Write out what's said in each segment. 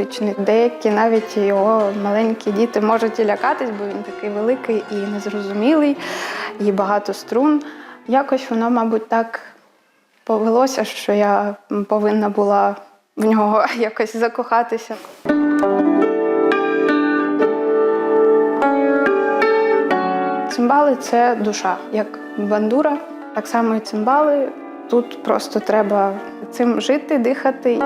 незвичний. Деякі навіть його маленькі діти можуть і лякатись, бо він такий великий і незрозумілий, і багато струн. Якось воно, мабуть, так повелося, що я повинна була в нього якось закохатися. Цимбали це душа, як бандура, так само і цимбали. Тут просто треба цим жити, дихати.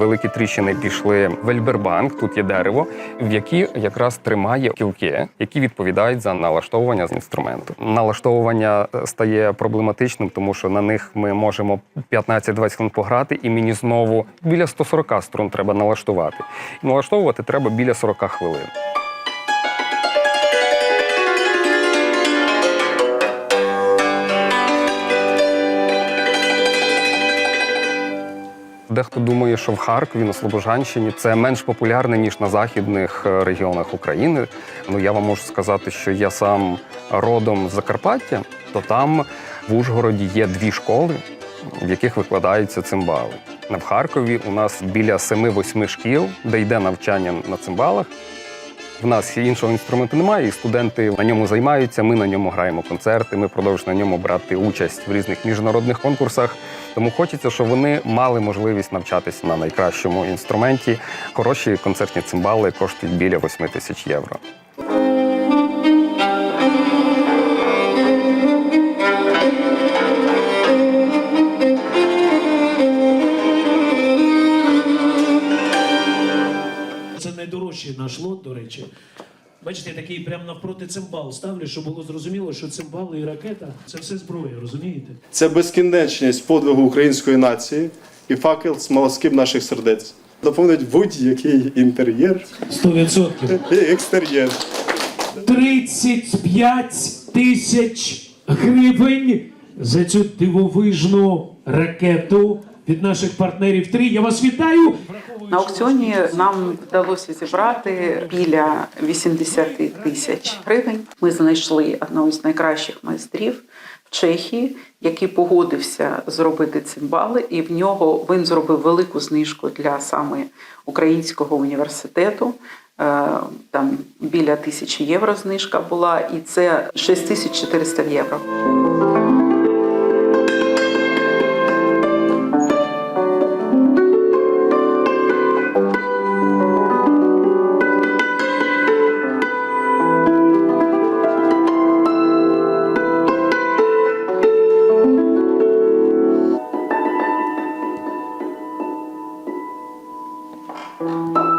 Великі тріщини пішли в Ельбербанк. Тут є дерево, в які якраз тримає кілки, які відповідають за налаштовування з інструменту. Налаштовування е, стає проблематичним, тому що на них ми можемо 15-20 хвилин пограти, і мені знову біля 140 струн треба налаштувати. Налаштовувати треба біля 40 хвилин. Дехто думає, що в Харкові на Слобожанщині це менш популярне ніж на західних е, регіонах України. Ну я вам можу сказати, що я сам родом з Закарпаття, то там в Ужгороді є дві школи, в яких викладаються цимбали. В Харкові у нас біля 7-8 шкіл, де йде навчання на цимбалах. В нас іншого інструменту немає, і студенти на ньому займаються. Ми на ньому граємо концерти. Ми продовжуємо на ньому брати участь в різних міжнародних конкурсах. Тому хочеться, щоб вони мали можливість навчатися на найкращому інструменті. Хороші концертні цимбали коштують біля 8 тисяч євро. Найдорожчий наш лот, до речі. Бачите, я такий прямо навпроти цимбал ставлю, щоб було зрозуміло, що цимбали і ракета це все зброя, розумієте? Це безкінечність подвигу української нації і факел смолоскип наших сердець. Доповнить будь-який інтер'єр 100%. і екстер'єр. 35 тисяч гривень за цю дивовижну ракету від наших партнерів 3. Я вас вітаю! На аукціоні нам вдалося зібрати біля 80 тисяч гривень. Ми знайшли одного з найкращих майстрів в Чехії, який погодився зробити цимбали, і в нього він зробив велику знижку для саме українського університету. Е, Там біля тисячі євро знижка була, і це 6400 євро. 了。